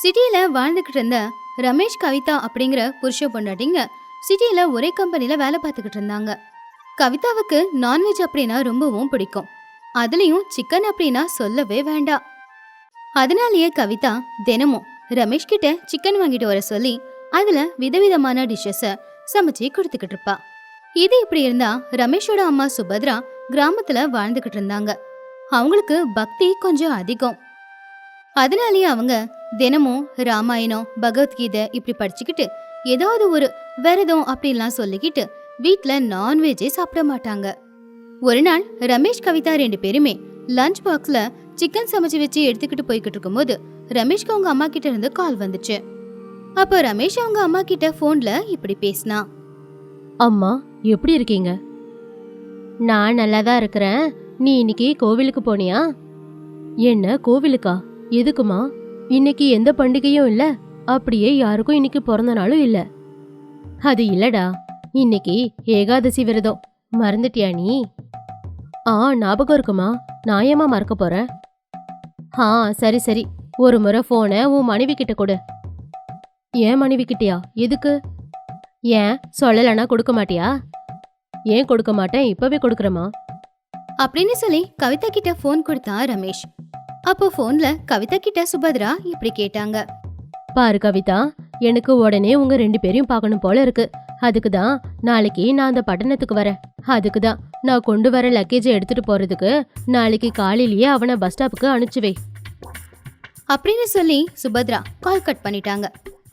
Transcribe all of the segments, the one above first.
சிட்டியில வாழ்ந்துகிட்டு இருந்த ரமேஷ் கவிதா அப்படிங்கிற புருஷ பொண்டாட்டிங்க சிட்டியில ஒரே கம்பெனில வேலை பார்த்துக்கிட்டு இருந்தாங்க. கவிதாவுக்கு நான்வெஜ் அப்படின்னா ரொம்பவும் பிடிக்கும். அதுலயும் சிக்கன் அப்படின்னா சொல்லவே வேண்டாம் அதனாலேயே கவிதா தினமும் ரமேஷ் கிட்ட சிக்கன் வாங்கிட்டு வர சொல்லி அதுல விதவிதமான டிஷ்ஷஸ சமைச்சு கொடுத்துக்கிட்டு இருப்பா. இது இப்படி இருந்தா ரமேஷோட அம்மா சுபத்ரா கிராமத்துல வாழ்ந்துகிட்டு இருந்தாங்க. அவங்களுக்கு பக்தி கொஞ்சம் அதிகம். அதனாலேயே அவங்க தினமும் ராமாயணம் பகவத்கீதை இப்படி படிச்சுக்கிட்டு ஏதாவது ஒரு விரதம் அப்படிலாம் சொல்லிக்கிட்டு வீட்டில் நான்வெஜ்ஜே சாப்பிட மாட்டாங்க. ஒரு நாள் ரமேஷ் கவிதா ரெண்டு பேருமே லஞ்ச் பாக்ஸில் சிக்கன் சமைச்சு வச்சு எடுத்துக்கிட்டு போய்கிட்டு இருக்கும்போது ரமேஷ்க்கு அவங்க அம்மா கிட்ட இருந்து கால் வந்துச்சு. அப்போ ரமேஷ் அவங்க அம்மா கிட்ட போன்ல இப்படி பேசினா அம்மா எப்படி இருக்கீங்க? நான் நல்லா தான் இருக்கிறேன். நீ இன்னைக்கு கோவிலுக்கு போனியா? என்ன கோவிலுக்கா? எதுக்குமா? இன்னைக்கு எந்த பண்டிகையும் இல்ல. அப்படியே யாருக்கும் இன்னைக்கு பிறந்த நாளும் இல்ல. அது இல்லடா. இன்னைக்கு ஏகாதசி விரதம். மறந்துட்டியா நீ? ஆ ஞாபகம் இருக்குமா? நான் ஏம்மா மறக்க போறேன்? ஆ சரி சரி. ஒரு முறை போனை உன் மனைவி கிட்ட கொடு. ஏன் மனைவி கிட்டயா எதுக்கு? ஏன்? சொல்லலைன்னா கொடுக்க மாட்டியா? ஏன் கொடுக்க மாட்டேன்? இப்பவே கொடுக்குறேம்மா. அப்படின்னு சொல்லி கவிதா கிட்ட ஃபோன் கொடுத்தா ரமேஷ். அப்போ ஃபோன்ல கவிதா கிட்ட சுபத்ரா இப்படி கேட்டாங்க. பாரு கவிதா எனக்கு உடனே உங்க ரெண்டு பேரையும் பார்க்கணும் போல இருக்கு. அதுக்கு தான் நாளைக்கு நான் அந்த பட்டணத்துக்கு வரேன். அதுக்கு தான் நான் கொண்டு வர லக்கேஜை எடுத்துட்டு போறதுக்கு நாளைக்கு காலையிலேயே அவனை பஸ் ஸ்டாப்புக்கு அனுப்பிச்சு வை. அப்படின்னு சொல்லி சுபத்ரா கால் கட் பண்ணிட்டாங்க.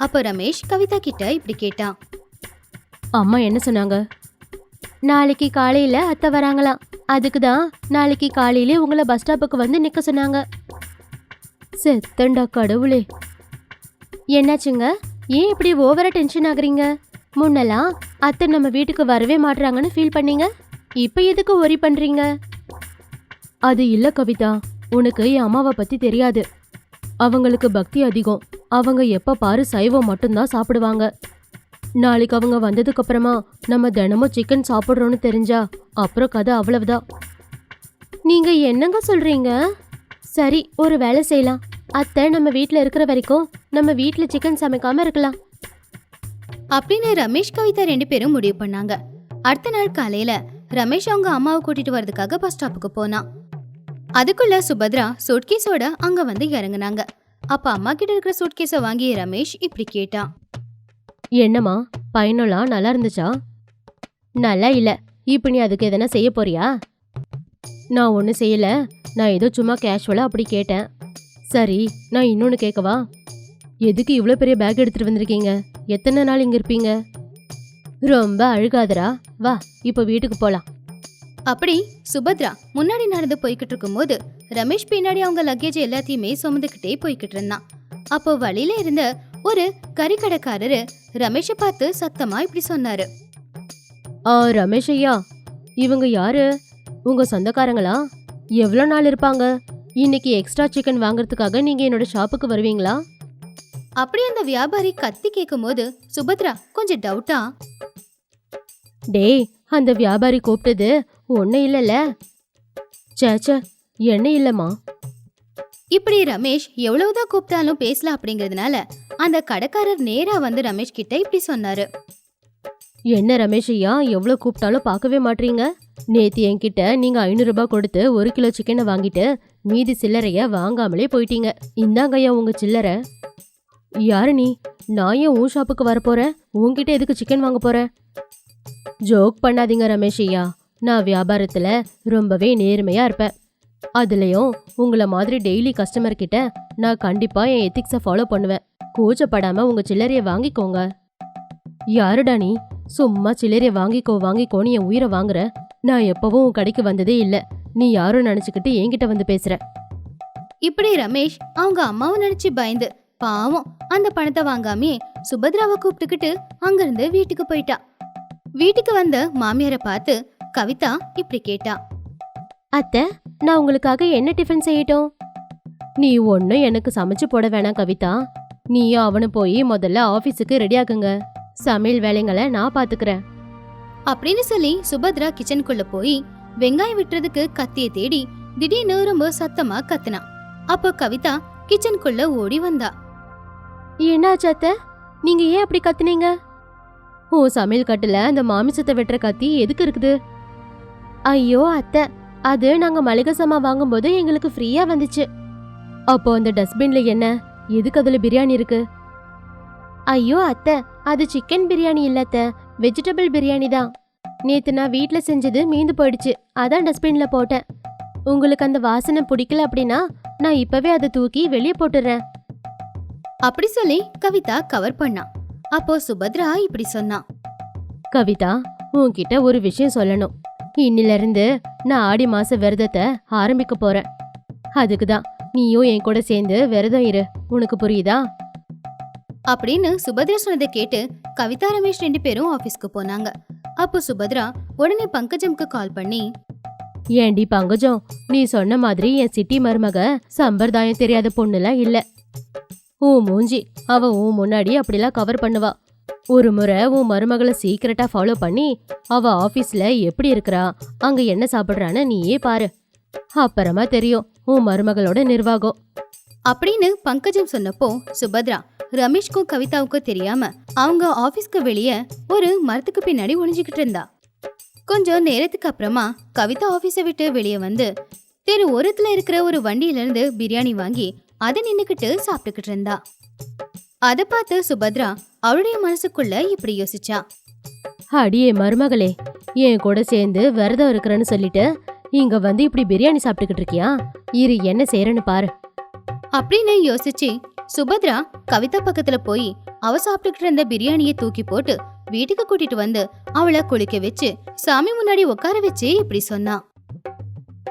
அப்போ ரமேஷ் கவிதா கிட்ட இப்படி கேட்டான் அம்மா என்ன சொன்னாங்க? நாளைக்கு காலையில அத்தை வராங்களாம். அதுக்கு தான் நாளைக்கு காலையிலே உங்களை பஸ் ஸ்டாப்புக்கு வந்து நிக்க சொன்னாங்க. செத்தண்டா கடவுளே. என்னாச்சுங்க? ஏன் இப்படி ஓவரா டென்ஷன் ஆகுறீங்க? முன்னெல்லாம் அத்தை நம்ம வீட்டுக்கு வரவே மாட்றாங்கன்னு ஃபீல் பண்ணீங்க? இப்போ எதுக்கு ஒரி பண்றீங்க? அது இல்ல கவிதா. உனக்கு என் அம்மாவை பத்தி தெரியாது. அவங்களுக்கு பக்தி அதிகம். அவங்க எப்ப பாரு சைவம் மட்டும்தான் சாப்பிடுவாங்க. நாளைக்கு அவங்க வந்ததுக்கு அப்புறமா நம்ம தினமும் சிக்கன் சாப்பிட்றோன்னு தெரிஞ்சா அப்புறம் கதை அவ்வளவுதான். நீங்க என்னங்க சொல்றீங்க? சரி ஒரு வேலை செய்யலாம். அத்தை நம்ம வீட்ல இருக்கிற வரைக்கும் நம்ம வீட்ல சிக்கன் சமைக்காம இருக்கலாம். அப்படின்னு ரமேஷ் கவிதா ரெண்டு பேரும் முடிவு பண்ணாங்க. அடுத்த நாள் காலையில ரமேஷ் அவங்க அம்மாவை கூட்டிட்டு வரதுக்காக பஸ் ஸ்டாப்புக்கு போனான். அதுக்குள்ள சுபத்ரா சூட்கேஸோட அங்க வந்து இறங்குனாங்க. அப்ப அம்மா கிட்ட இருக்கிற சூட்கேஸை வாங்கி ரமேஷ் இப்படி கேட்டான். என்னம்மா பயணம்லாம் நல்லா இருந்துச்சா? நல்லா இல்ல. இப்போ நீ அதுக்கு எதனா செய்ய போறியா? நான் ஒன்றும் செய்யல. நான் ஏதோ சும்மா கேஷுவலாக அப்படி கேட்டேன். சரி நான் இன்னொன்று கேட்கவா? எதுக்கு இவ்வளோ பெரிய பேக் எடுத்துட்டு வந்திருக்கீங்க? எத்தனை நாள் இங்கே இருப்பீங்க? ரொம்ப அழுகாதடா. வா இப்போ வீட்டுக்கு போகலாம் அப்படி சுபத்ரா முன்னாடி நடந்து போய்கிட்டு இருக்கும்போது ரமேஷ் பின்னாடி அவங்க லக்கேஜ் எல்லாத்தையுமே சுமந்துக்கிட்டே போய்கிட்டு இருந்தான். அப்போ வழியில இருந்த ஒரு கறிக்கடைக்காரரு ரமேஷை பார்த்து சத்தமா இப்படி சொன்னாரு. ஆ ரமேஷ் ஐயா. இவங்க யாரு? உங்க சொந்தக்காரங்களா? எவ்வளோ நாள் இருப்பாங்க? இன்னைக்கு எக்ஸ்ட்ரா சிக்கன் வாங்குறதுக்காக நீங்க என்னோட ஷாப்புக்கு வருவீங்களா? அப்படி அந்த வியாபாரி கத்தி கேட்கும்போது சுபத்ரா கொஞ்சம் டவுட்டா டேய் அந்த வியாபாரி கூப்பிட்டது ஒன்றும் இல்லைல்ல சேச்சே என்ன இல்லைம்மா? இப்படி ரமேஷ் எவ்வளவுதான் கூப்பிட்டாலும் பேசல அப்படிங்கறதுனால அந்த கடைக்காரர் நேரா வந்து ரமேஷ் கிட்ட இப்படி சொன்னாரு. என்ன ரமேஷ் ஐயா எவ்வளோ கூப்பிட்டாலும் பார்க்கவே மாட்றீங்க? நேத்து என்கிட்ட நீங்க ஐநூறு ரூபாய் கொடுத்து ஒரு கிலோ சிக்கனை வாங்கிட்டு மீதி சில்லறைய வாங்காமலே போயிட்டீங்க. இந்தாங்க ஐயா உங்க சில்லறை. யாரு நீ? நான் ஏன் உன் ஷாப்புக்கு வரப்போறேன் உன்கிட்ட எதுக்கு சிக்கன் வாங்க போறேன் ஜோக் பண்ணாதீங்க ரமேஷ் ஐயா. நான் வியாபாரத்துல ரொம்பவே நேர்மையா இருப்பேன். அதுலயும் உங்களை மாதிரி டெய்லி கஸ்டமர் கிட்ட நான் கண்டிப்பா என் எத்திக்ஸை ஃபாலோ பண்ணுவேன். கூச்சப்படாம உங்க சில்லறைய வாங்கிக்கோங்க. யாருடா நீ? சும்மா சில்லறைய வாங்கிக்கோ வாங்கிக்கோன்னு என் உயிரை வாங்குற நான் எப்பவும் உன் கடைக்கு வந்ததே இல்ல. நீ யாரும் நினைச்சுக்கிட்டு என்கிட்ட வந்து பேசுற? இப்படி ரமேஷ் அவங்க அம்மாவை நினைச்சு பயந்து பாவம் அந்த பணத்தை வாங்காமே சுபத்ராவை கூப்பிட்டுக்கிட்டு அங்கிருந்து வீட்டுக்கு போயிட்டா. வீட்டுக்கு வந்த மாமியாரை பார்த்து கவிதா இப்படி கேட்டா. அத்தை நான் உங்களுக்காக என்ன டிஃபன் செய்யட்டும்? நீ ஒன்னும் எனக்கு சமைச்சு போட வேணாம் கவிதா. நீயும் அவனும் போய் முதல்ல ஆபீஸுக்கு ரெடி ஆகுங்க. சமையல் வேலைங்களை நான் பாத்துக்கிறேன். அப்படின்னு சொல்லி சுபத்ரா கிச்சனுக்குள்ள போய் வெங்காயம் வெட்டுறதுக்கு கத்திய தேடி திடீர்னு ரொம்ப சத்தமா கத்துனா. அப்போ கவிதா கிச்சனுக்குள்ள ஓடி வந்தா. என்னாச்சு அத்தை? நீங்க ஏன் அப்படி கத்துனீங்க? ஓ சமையல் கட்டுல அந்த மாமிசத்தை வெட்டுற கத்தி எதுக்கு இருக்குது? ஐயோ அத்தை. அது நாங்க மளிகை சாமான் வாங்கும்போது எங்களுக்கு ஃப்ரீயா வந்துச்சு. அப்போ அந்த டஸ்ட்பின்ல என்ன? எதுக்கு அதுல பிரியாணி இருக்கு? ஐயோ அத்தை. அது சிக்கன் பிரியாணி இல்ல அத்தை. வெஜிடபிள் பிரியாணி தான். நேத்து நான் வீட்ல செஞ்சது மீந்து போயிடுச்சு. அதான் டஸ்ட்பின்ல போட்டேன். உங்களுக்கு அந்த வாசனை பிடிக்கல அப்படின்னா நான் இப்பவே அதை தூக்கி வெளியே போட்டுறேன் அப்படி சொல்லி கவிதா கவர் பண்ணா. அப்போ சுபத்ரா இப்படி சொன்னா. கவிதா உன்கிட்ட ஒரு விஷயம் சொல்லணும். இன்னில இருந்து நான் ஆடி மாச விரதத்தை ஆரம்பிக்க போறேன். அதுக்கு தான் நீயும் என் கூட சேர்ந்து விரதம் இரு. உனக்கு புரியுதா? அப்படின்னு சுபத்ரா சொன்னதை கேட்டு கவிதா ரமேஷ் ரெண்டு பேரும் ஆபீஸ்க்கு போனாங்க. அப்போ சுபத்ரா உடனே பங்கஜம்க்கு கால் பண்ணி ஏண்டி பங்கஜம் நீ சொன்ன மாதிரி என் சிட்டி மருமக சம்பிரதாயம் தெரியாத பொண்ணுலாம் இல்ல. உன் மூஞ்சி அவ உன் முன்னாடி அப்படிலாம் கவர் பண்ணுவா. ஒரு முறை உன் மருமகளை சீக்கிரட்டா ஃபாலோ பண்ணி அவ ஆபீஸ்ல எப்படி இருக்கிறா அங்க என்ன சாப்பிடுறான்னு நீயே பாரு. அப்புறமா தெரியும் உன் மருமகளோட நிர்வாகம். அப்படின்னு பங்கஜம் சொன்னப்போ சுபத்ரா ரமேஷ்க்கும் கவிதாவுக்கும் தெரியாம அவங்க ஆபீஸ்க்கு வெளியே ஒரு மரத்துக்கு பின்னாடி ஒளிஞ்சுக்கிட்டு இருந்தா. கொஞ்சம் நேரத்துக்கு அப்புறமா கவிதா ஆபீஸை விட்டு வெளியே வந்து தெரு ஓரத்துல இருக்கிற ஒரு வண்டியில இருந்து பிரியாணி வாங்கி அதை நின்னுக்கிட்டு சாப்பிட்டுக்கிட்டு இருந்தா. அதை பார்த்து சுபத்ரா அவளுடைய மனசுக்குள்ள இப்படி யோசிச்சா. அடியே மருமகளே என் கூட சேர்ந்து விரதம் இருக்கிறேன்னு சொல்லிட்டு இங்க வந்து இப்படி பிரியாணி சாப்பிட்டுக்கிட்டு இருக்கியா? இரு என்ன செய்யறேன்னு பாரு. அப்படின்னு யோசிச்சு சுபத்ரா கவிதா பக்கத்துல போய் அவ சாப்பிட்டுக்கிட்டு இருந்த பிரியாணியை தூக்கி போட்டு வீட்டுக்கு கூட்டிட்டு வந்து அவளை குளிக்க வச்சு சாமி முன்னாடி உட்கார வச்சு இப்படி சொன்னா.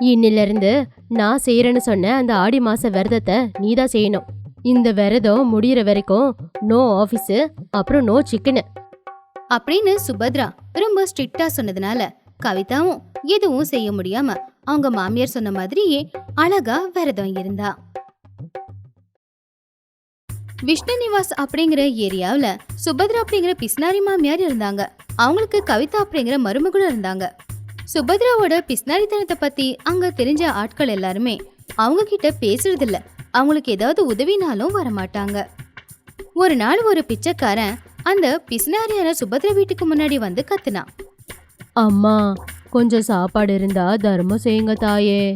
இன்னில இருந்து நான் செய்யறேன்னு சொன்ன அந்த ஆடி மாச விரதத்தை நீதான் செய்யணும். இந்த விரதம் முடியற வரைக்கும் நோ ஆபீஸ் அப்புறம் நோ சிக்கனு அப்படின்னு சுபத்ரா ரொம்ப ஸ்ட்ரிக்டா சொன்னதுனால கவிதாவும் எதுவும் செய்ய முடியாம அவங்க மாமியார் சொன்ன மாதிரியே அழகா விரதம் இருந்தா. விஷ்ணு நிவாஸ் அப்படிங்கிற ஏரியாவுல சுபத்ரா அப்படிங்கிற பிஸ்னாரி மாமியார் இருந்தாங்க. அவங்களுக்கு கவிதா அப்படிங்கிற மருமகளும் இருந்தாங்க. சுபத்ராவோட பிஸ்னாரித்தனத்தை பத்தி அங்க தெரிஞ்ச ஆட்கள் எல்லாருமே அவங்க கிட்ட பேசுறது இல்ல அவங்களுக்கு ஏதாவது உதவினாலும் வரமாட்டாங்க. ஒரு நாள் ஒரு பிச்சைக்காரன் அந்த பிஸ்னாரியான சுபத்ரா வீட்டுக்கு முன்னாடி வந்து கத்துனான். அம்மா கொஞ்சம் சாப்பாடு இருந்தா தர்மம் செய்யுங்க தாயே.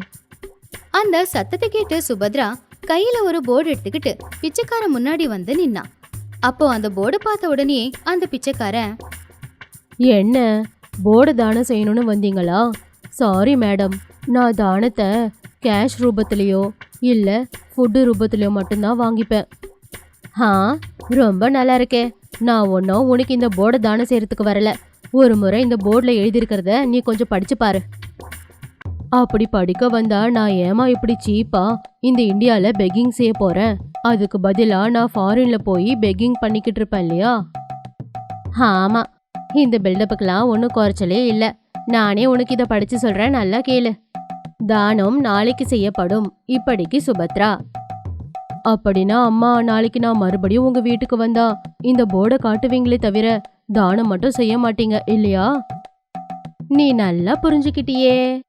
அந்த சத்தத்தை கேட்டு சுபத்ரா கையில ஒரு போர்டு எடுத்துக்கிட்டு பிச்சைக்காரன் முன்னாடி வந்து நின்னான் அப்போ அந்த போர்டை பார்த்த உடனே அந்த பிச்சைக்காரன் என்ன? போர்டு தானம் செய்யணும்னு வந்தீங்களா? சாரி மேடம் நான் தானத்தை கேஷ் ரூபத்திலையோ இல்லை ஃபுட்டு ரூபத்திலையோ மட்டும்தான் வாங்கிப்பேன். ஆ ரொம்ப நல்லா இருக்கே. நான் ஒன்றும் உனக்கு இந்த போர்டை தானம் செய்யறதுக்கு வரல. ஒரு முறை இந்த போர்டில் எழுதியிருக்கிறத நீ கொஞ்சம் படிச்சு பாரு. அப்படி படிக்க வந்தா நான் ஏமா இப்படி சீப்பா? இந்த இந்தியால பெக்கிங் செய்ய போறேன். அதுக்கு பதிலா நான் ஃபாரின்ல போய் பெக்கிங் பண்ணிக்கிட்டு இருப்பேன் இல்லையா? ஆமா. இந்த பில்டப்புக்கெல்லாம் ஒன்றும் குறைச்சலே இல்லை. நானே உனக்கு இதை படிச்சு சொல்றேன் நல்லா கேளு. தானம் நாளைக்கு செய்யப்படும். இப்படிக்கு சுபத்ரா. அப்படின்னா அம்மா நாளைக்கு நான் மறுபடியும் உங்க வீட்டுக்கு வந்தா இந்த போர்டை காட்டுவீங்களே தவிர தானம் மட்டும் செய்ய மாட்டீங்க இல்லையா? நீ நல்லா புரிஞ்சுக்கிட்டியே.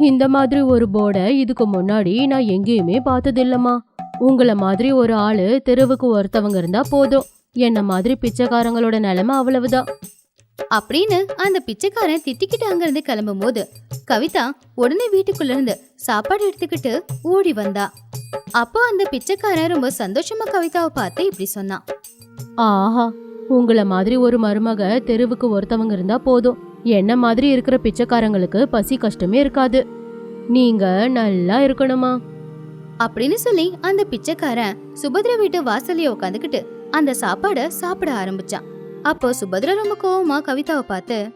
இந்த மாதிரி ஒரு போர்டை இதுக்கு முன்னாடி நான் எங்கேயுமே பார்த்ததில்லம்மா. உங்களை மாதிரி ஒரு ஆளு தெருவுக்கு ஒருத்தவங்க இருந்தா போதும். என்ன மாதிரி பிச்சைக்காரங்களோட நிலைமை அவ்வளவுதான். அப்படின்னு அந்த பிச்சைக்காரன் திட்டிக்கிட்டு அங்கிருந்து கிளம்பும் போது கவிதா உடனே வீட்டுக்குள்ள இருந்து சாப்பாடு எடுத்துக்கிட்டு ஓடி வந்தா. அப்போ அந்த பிச்சைக்காரன் ரொம்ப சந்தோஷமா கவிதாவை பார்த்து இப்படி சொன்னான். ஆஹா உங்களை மாதிரி ஒரு மருமக தெருவுக்கு ஒருத்தவங்க இருந்தா போதும். என்ன மாதிரி இருக்கிற பிச்சைக்காரங்களுக்கு பசி கஷ்டமே இருக்காது. நீங்க நல்லா இருக்கணுமா? அப்படின்னு சொல்லி அந்த பிச்சைக்காரன் சுபத்ரா வீட்டு வாசல்ல உட்காந்துக்கிட்டு அந்த சாப்பாடை சாப்பிட ஆரம்பிச்சான். அப்போ சுபத்ரா ரொம்ப கோவமா கவிதாவை பார்த்து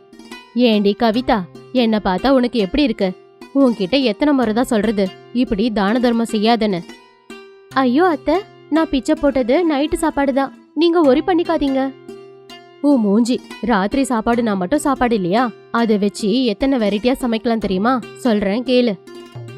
ஏண்டி கவிதா என்ன பார்த்தா உனக்கு எப்படி இருக்கு? உன்கிட்ட எத்தனை முறை தான் சொல்றது இப்படி தான தர்மம் செய்யாதன்னு. ஐயோ அத்தை நான் பிச்சை போட்டது நைட்டு சாப்பாடு தான் நீங்க ஒரி பண்ணிக்காதீங்க. ஓ மூஞ்சி ராத்திரி சாப்பாடு நான் மட்டும் சாப்பாடு இல்லையா? அதை வச்சு எத்தனை வெரைட்டியா சமைக்கலாம் தெரியுமா? சொல்றேன் கேளு.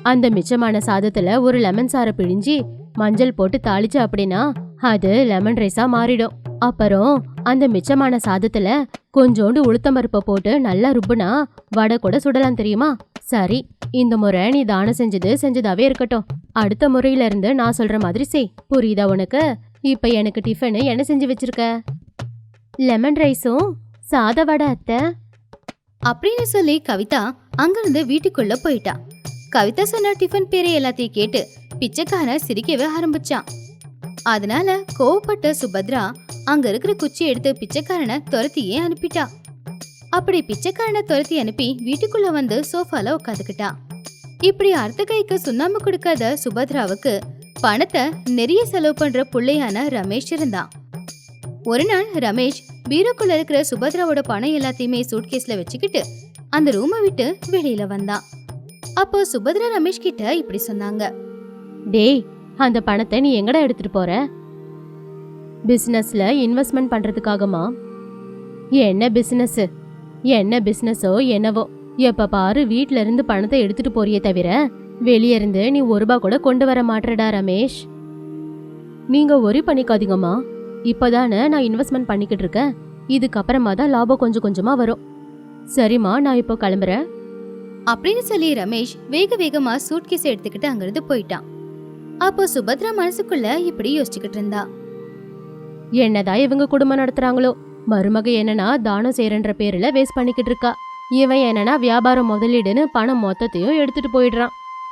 அந்த மிச்சமான சாதத்துல ஒரு லெமன் சாறை பிழிஞ்சி மஞ்சள் போட்டு தாளிச்சு அப்படின்னா அது லெமன் ரைஸா மாறிடும். அப்புறம் அந்த மிச்சமான சாதத்துல கொஞ்சோண்டு உளுத்தம் பருப்பை போட்டு நல்லா ருப்புனா வடை கூட சுடலாம் தெரியுமா? சரி இந்த முறை நீ தானம் செஞ்சது செஞ்சதாவே இருக்கட்டும். அடுத்த முறையில இருந்து நான் சொல்ற மாதிரி செய். புரியுதா உனக்கு? இப்ப எனக்கு டிஃபனு என்ன செஞ்சு வச்சிருக்க? லெமன் ரைஸும் சாத வடை அத்தை. அப்படின்னு சொல்லி கவிதா அங்கிருந்து வீட்டுக்குள்ள போயிட்டா. கவிதா சொன்ன டிஃபன் பேரை எல்லாத்தையும் கேட்டு பிச்சைக்காரன் சிரிக்கவே ஆரம்பிச்சான். அதனால கோவப்பட்ட சுபத்ரா அங்க இருக்கிற குச்சி எடுத்து பிச்சைக்காரனை துரத்தியே அனுப்பிட்டா. அப்படி பிச்சைக்காரனை துரத்தி அனுப்பி வீட்டுக்குள்ள வந்து சோஃபால உட்காந்துக்கிட்டா இப்படி அர்த்த கைக்கு சுண்ணாம்பு கொடுக்காத சுபத்ராவுக்கு பணத்தை நிறைய செலவு பண்ற பிள்ளையான ரமேஷ் இருந்தான். ஒரு நாள் ரமேஷ் பீரோக்குள்ள இருக்கிற சுபத்ராவோட பணம் எல்லாத்தையுமே சூட்கேஸ்ல வச்சுக்கிட்டு அந்த ரூமை விட்டு வெளியில வந்தான். அப்போ சுபத்ரா ரமேஷ் கிட்ட இப்படி சொன்னாங்க. டேய் அந்த பணத்தை நீ எங்கடா எடுத்துட்டு போற? பிசினஸ்ல இன்வெஸ்ட்மெண்ட் பண்றதுக்காகமா? என்ன பிசினஸ் என்ன பிசினஸோ என்னவோ? எப்ப பாரு வீட்ல இருந்து பணத்தை எடுத்துட்டு போறியே தவிர வெளியே இருந்து நீ ஒரு ரூபா கூட கொண்டு வர மாட்டடா ரமேஷ். நீங்க ஒரி பண்ணிக்காதீங்கம்மா இப்பதானே நான் இன்வெஸ்ட்மெண்ட் பண்ணிக்கிட்டு இருக்கேன். இதுக்கப்புறமா தான் லாபம் கொஞ்சம் கொஞ்சமா வரும். சரிம்மா நான் இப்போ கிளம்புறேன். அப்படின்னு சொல்லி ரமேஷ் வேக வேகமா சூட்கேஸ் எடுத்துக்கிட்டு அங்கிருந்து போயிட்டான். அப்போ சுபத்ரா மனசுக்குள்ள இப்படி யோசிச்சுக்கிட்டு இருந்தா. என்னதான் இவங்க குடும்பம் நடத்துறாங்களோ? மருமக என்னன்னா தானம் செய்யறன்ற பேர்ல வேஸ்ட் பண்ணிக்கிட்டு இருக்கா. இவன் என்னன்னா வியாபாரம் முதலீடுன்னு பணம் மொத்தத்தையும் எடுத்துட்டு போயிடுறான்.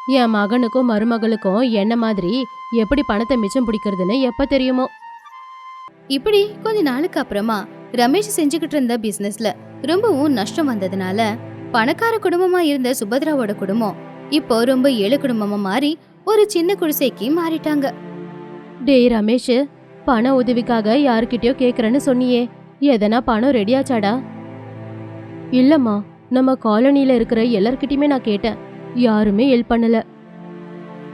என் மகனுக்கும் மருமகளுக்கும் என்ன மாதிரி எப்படி பணத்தை மிச்சம் பிடிக்கிறதுன்னு எப்ப தெரியுமோ? இப்படி கொஞ்ச நாளுக்கு அப்புறமா ரமேஷ் செஞ்சுக்கிட்டு இருந்த பிசினஸ்ல ரொம்பவும் நஷ்டம் வந்ததுனால பணக்கார குடும்பமா இருந்த சுபத்ராவோட குடும்பம் இப்போ ரொம்ப ஏழு குடும்பமா மாறி ஒரு சின்ன குடிசைக்கு மாறிட்டாங்க. டேய் ரமேஷ் பண உதவிக்காக யாருக்கிட்டயோ கேக்குறேன்னு சொன்னியே எதனா பணம் ரெடியாச்சாடா இல்லம்மா நம்ம காலனில இருக்கிற எல்லார்கிட்டயுமே நான் கேட்டேன் யாருமே ஹெல்ப் பண்ணல.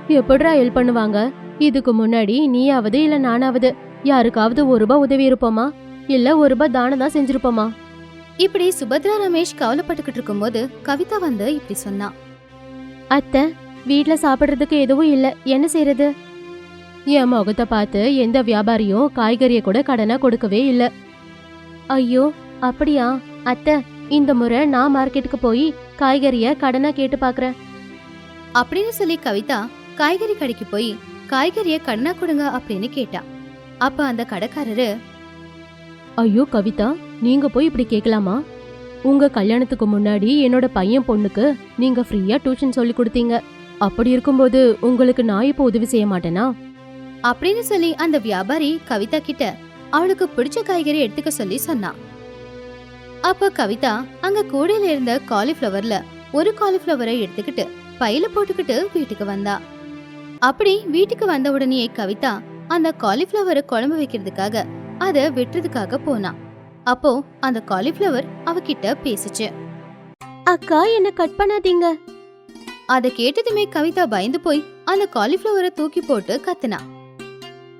எப்படிடா ஹெல்ப் பண்ணுவாங்க? இதுக்கு முன்னாடி நீயாவது இல்ல நானாவது யாருக்காவது ஒரு ரூபாய் உதவி இருப்போமா? இல்ல ஒரு ரூபாய் தானம் தான் செஞ்சிருப்போமா? இப்படி சுபத்ரா ரமேஷ் கவலைப்பட்டுக்கிட்டு இருக்கும்போது கவிதா வந்து இப்படி சொன்னா. அத்தை வீட்ல சாப்பிடுறதுக்கு எதுவும் இல்ல. என்ன செய்யறது என் முகத்தை பார்த்து எந்த வியாபாரியும் காய்கறிய கூட கடனா கொடுக்கவே இல்ல. ஐயோ அப்படியா? அத்தை இந்த முறை நான் மார்க்கெட்டுக்கு போய் காய்கறிய கடனா கேட்டு பாக்குறேன். அப்படின்னு சொல்லி கவிதா காய்கறி கடைக்கு போய் காய்கறிய கடனா கொடுங்க அப்படின்னு கேட்டா. அப்ப அந்த கடைக்காரரு ஐயோ கவிதா நீங்க போய் இப்படி கேட்கலாமா உங்க கல்யாணத்துக்கு முன்னாடி என்னோட பையன் பொண்ணுக்கு நீங்க ஃப்ரீயா டியூஷன் சொல்லி கொடுத்தீங்க. அப்படி இருக்கும்போது உங்களுக்கு நான் இப்போ உதவி செய்ய மாட்டேனா? அப்படின்னு சொல்லி அந்த வியாபாரி கவிதா கிட்ட அவளுக்கு பிடிச்ச காய்கறி எடுத்துக்க சொல்லி சொன்னான் அப்ப கவிதா அங்க கூடையில இருந்த காலிஃப்ளவர்ல ஒரு காலிஃப்ளவரை எடுத்துக்கிட்டு பையில போட்டுக்கிட்டு வீட்டுக்கு வந்தா. அப்படி வீட்டுக்கு வந்த உடனே கவிதா அந்த காலிஃப்ளவரை குழம்பு வைக்கிறதுக்காக அத வெட்டுறதுக்காக போனா. அப்போ அந்த காலிஃப்ளவர் அவகிட்ட பேசுச்சு. அக்கா என்ன கட் பண்ணாதீங்க. அத கேட்டதுமே கவிதா பயந்து போய் அந்த காலிஃப்ளவரை தூக்கி போட்டு கத்துனா.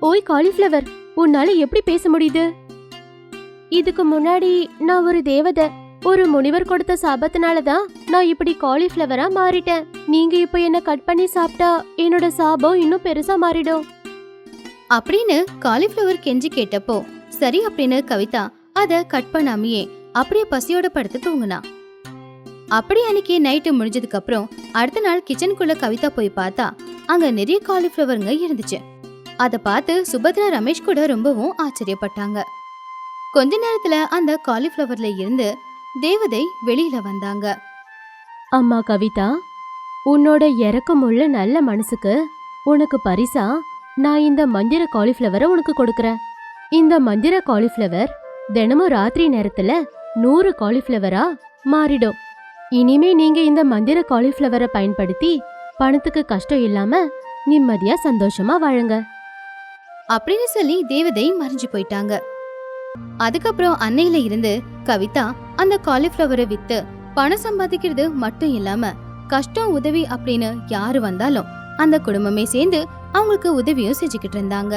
ஓய் காலிஃப்ளவர் உன்னால எப்படி பேச முடியுது? இதுக்கு முன்னாடி நான் ஒரு தேவதை ஒரு முனிவர் கொடுத்த சாபத்தினால தான் நான் இப்படி காலிஃப்ளவரா மாறிட்டேன். நீங்க இப்போ என்ன கட் பண்ணி சாப்பிட்டா என்னோட சாபம் இன்னும் பெருசா மாறிடும். அப்படின்னு காலிஃப்ளவர் கெஞ்சி கேட்டப்போ சரி அப்படின்னு கவிதா அத கட் பண்ணாமையே அப்படியே பசியோட படுத்து தூங்குனா. அப்படி அன்னைக்கு நைட்டு முடிஞ்சதுக்கு அப்புறம் அடுத்த நாள் கிச்சனுக்குள்ள கவிதா போய் பார்த்தா அங்க நிறைய காலிஃப்ளவருங்க இருந்துச்சு. அத பார்த்து சுபத்ரா ரமேஷ் கூட ரொம்பவும் ஆச்சரியப்பட்டாங்க. கொஞ்ச நேரத்துல அந்த காலிஃப்ளவர்ல இருந்து தேவதை வெளியில வந்தாங்க. அம்மா கவிதா உன்னோட இறக்கமுள்ள நல்ல மனசுக்கு உனக்கு பரிசா நான் இந்த மந்திர காலிஃப்ளவரை உனக்கு கொடுக்கறேன். இந்த மந்திர காலிஃப்ளவர் தினமும் ராத்திரி நேரத்துல நூறு காலிஃப்ளவரா மாறிடும். இனிமே நீங்க இந்த மந்திர காலிஃப்ளவரை பயன்படுத்தி பணத்துக்கு கஷ்டம் இல்லாம நிம்மதியா சந்தோஷமா வாழுங்க. அப்படின்னு சொல்லி தேவதை மறைஞ்சு போயிட்டாங்க. அதுக்கப்புறம் அன்னையில இருந்து கவிதா அந்த காலிஃப்ளவரை வித்து பணம் சம்பாதிக்கிறது மட்டும் இல்லாம கஷ்டம் உதவி அப்படின்னு யாரு வந்தாலும் அந்த குடும்பமே சேர்ந்து அவங்களுக்கு உதவியும் செஞ்சுக்கிட்டு இருந்தாங்க.